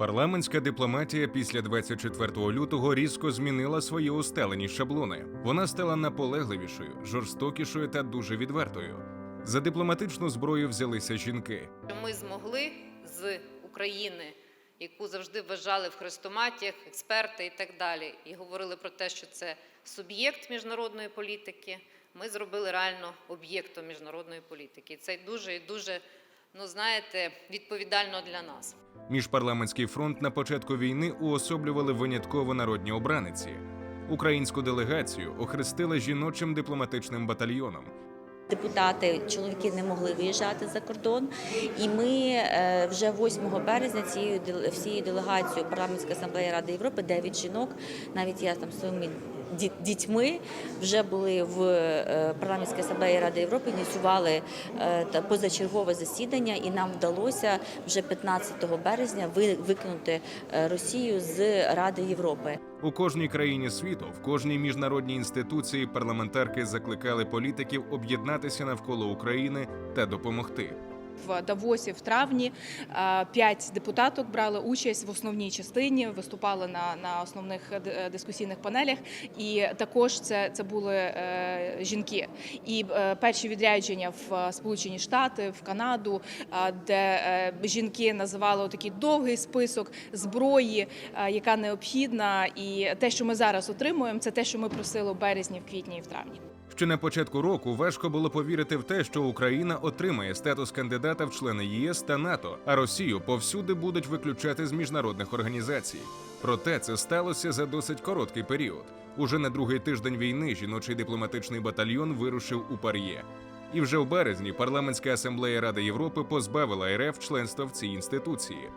Парламентська дипломатія після 24 лютого різко змінила свої усталені шаблони. Вона стала наполегливішою, жорстокішою та дуже відвертою. За дипломатичну зброю взялися жінки. Ми змогли з України, яку завжди вважали в хрестоматіях, експерти і так далі, і говорили про те, що це суб'єкт міжнародної політики. Ми зробили реально об'єктом міжнародної політики. Це дуже і дуже, ну знаєте, відповідально для нас. Міжпарламентський фронт на початку війни уособлювали винятково народні обраниці. Українську делегацію охрестили жіночим дипломатичним батальйоном. Депутати, чоловіки не могли виїжджати за кордон, і ми е, вже 8 березня цією всією делегацією парламентської асамблеї Ради Європи, 9 жінок, навіть я там своїми дітьми вже були в е, парламентській асамблеї Ради Європи, ініціювали е, позачергове засідання, і нам вдалося вже 15 березня ви- викинути е, Росію з Ради Європи. У кожній країні світу, в кожній міжнародній інституції парламентарки закликали політиків об'єднатися навколо України та допомогти. В Давосі в травні е, п'ять депутаток брали участь в основній частині, виступали на, на основних е, дискусійних панелях. І також це, це були е, жінки. І е, перші відрядження в е, Сполучені Штати, в Канаду, е, де е, жінки називали такий довгий список зброї, е, яка необхідна. І те, що ми зараз отримуємо, це те, що ми просили у березні, в квітні і в травні. Ще на початку року важко було повірити в те, що Україна отримає статус кандидата в члени ЄС та НАТО, а Росію повсюди будуть виключати з міжнародних організацій. Проте це сталося за досить короткий період. Уже на другий тиждень війни жіночий дипломатичний батальйон вирушив у Пар'є. І вже в березні парламентська асамблея Ради Європи позбавила РФ членства в цій інституції.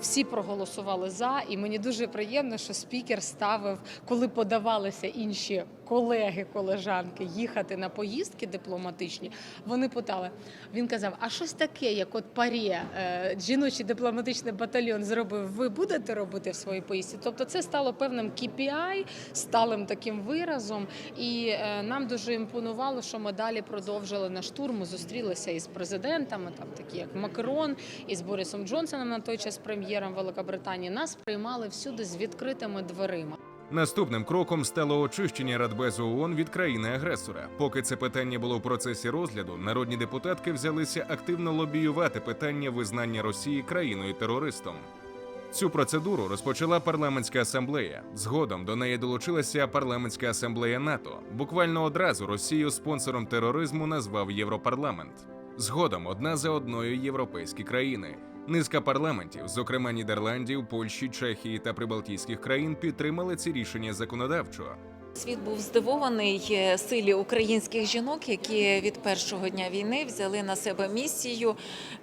Всі проголосували за, і мені дуже приємно, що спікер ставив, коли подавалися інші колеги, колежанки їхати на поїздки дипломатичні. Вони питали. Він казав: а щось таке, як от парє, е, жіночий дипломатичний батальйон зробив. Ви будете робити в своїй поїздці? Тобто, це стало певним KPI, сталим таким виразом. І е, нам дуже імпонувало, що ми далі продовжили на штурму. Зустрілися із президентами, там такі як Макрон, і з Борисом Джонсоном на той час прем'єром Великобританії. Нас приймали всюди з відкритими дверима. Наступним кроком стало очищення Радбезу ООН від країни-агресора. Поки це питання було в процесі розгляду, народні депутатки взялися активно лобіювати питання визнання Росії країною терористом. Цю процедуру розпочала парламентська асамблея. Згодом до неї долучилася парламентська асамблея НАТО. Буквально одразу Росію спонсором тероризму назвав Європарламент. Згодом одна за одною європейські країни. Низка парламентів, зокрема Нідерландів, Польщі, Чехії та Прибалтійських країн, підтримали ці рішення законодавчо. Світ був здивований е, силі українських жінок, які від першого дня війни взяли на себе місію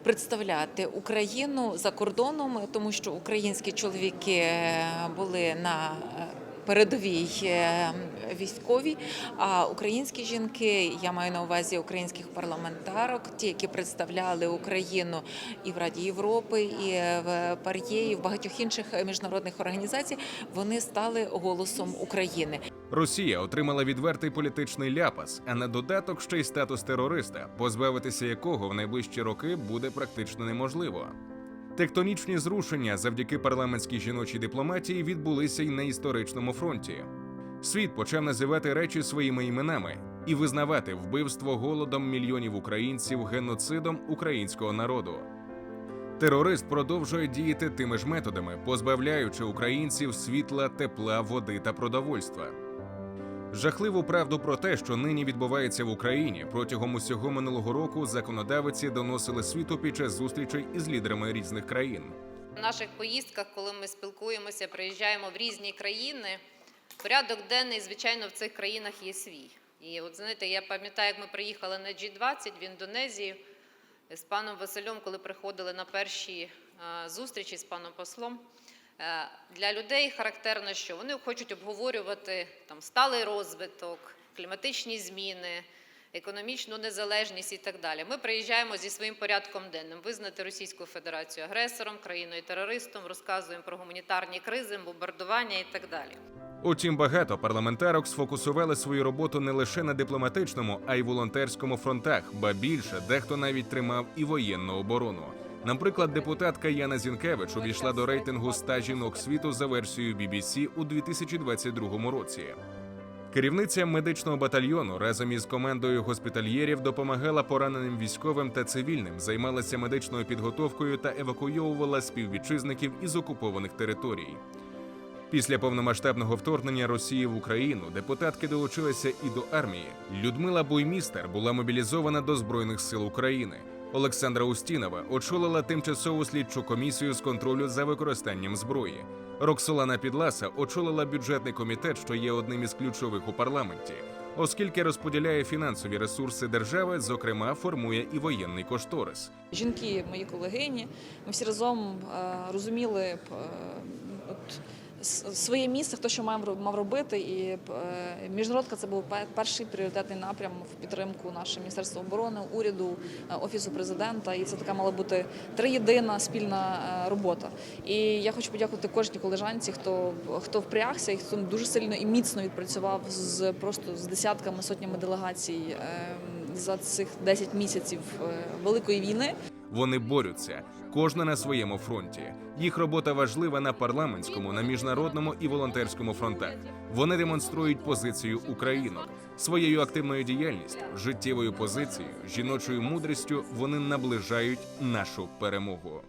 представляти Україну за кордоном, тому що українські чоловіки е, були на е, передовій е, військовій, а українські жінки, я маю на увазі українських парламентарок, ті, які представляли Україну і в Раді Європи, і в Пар'є, і в багатьох інших міжнародних організацій, вони стали голосом України. Росія отримала відвертий політичний ляпас, а на додаток ще й статус терориста, позбавитися якого в найближчі роки буде практично неможливо. Тектонічні зрушення завдяки парламентській жіночій дипломатії відбулися й на історичному фронті. Світ почав називати речі своїми іменами і визнавати вбивство голодом мільйонів українців геноцидом українського народу. Терорист продовжує діяти тими ж методами, позбавляючи українців світла, тепла, води та продовольства. Жахливу правду про те, що нині відбувається в Україні, протягом усього минулого року законодавиці доносили світу під час зустрічей із лідерами різних країн. В наших поїздках, коли ми спілкуємося, приїжджаємо в різні країни, порядок денний, звичайно, в цих країнах є свій. І от знаєте, я пам'ятаю, як ми приїхали на G20 в Індонезію з паном Василем, коли приходили на перші зустрічі з паном послом. Е, Для людей характерно, що вони хочуть обговорювати там сталий розвиток, кліматичні зміни, економічну незалежність і так далі. Ми приїжджаємо зі своїм порядком денним визнати Російську Федерацію агресором, країною терористом, розказуємо про гуманітарні кризи, бомбардування і так далі. Утім, багато парламентарок сфокусували свою роботу не лише на дипломатичному, а й волонтерському фронтах, ба більше дехто навіть тримав і воєнну оборону. Наприклад, депутатка Яна Зінкевич увійшла до рейтингу 100 жінок світу за версією BBC у 2022 році. Керівниця медичного батальйону разом із командою госпітальєрів допомагала пораненим військовим та цивільним, займалася медичною підготовкою та евакуйовувала співвітчизників із окупованих територій. Після повномасштабного вторгнення Росії в Україну депутатки долучилися і до армії. Людмила Буймістер була мобілізована до Збройних сил України. Олександра Устінова очолила тимчасову слідчу комісію з контролю за використанням зброї. Роксолана Підласа очолила бюджетний комітет, що є одним із ключових у парламенті, оскільки розподіляє фінансові ресурси держави, зокрема формує і воєнний кошторис. Жінки, мої колегині, ми всі разом е, розуміли е, от, своє місце, хто що мав, мав робити. І е, міжнародка це був перший пріоритетний напрям в підтримку нашого Міністерства оборони, уряду, е, офісу президента. І це така мала бути триєдина спільна е, робота. І я хочу подякувати кожній колежанці, хто хто впрягся і хто дуже сильно і міцно відпрацював з просто з десятками сотнями делегацій е, за цих 10 місяців великої війни. Вони борються, кожна на своєму фронті. Їх робота важлива на парламентському, на міжнародному і волонтерському фронтах. Вони демонструють позицію українок своєю активною діяльністю, життєвою позицією, жіночою мудрістю. Вони наближають нашу перемогу.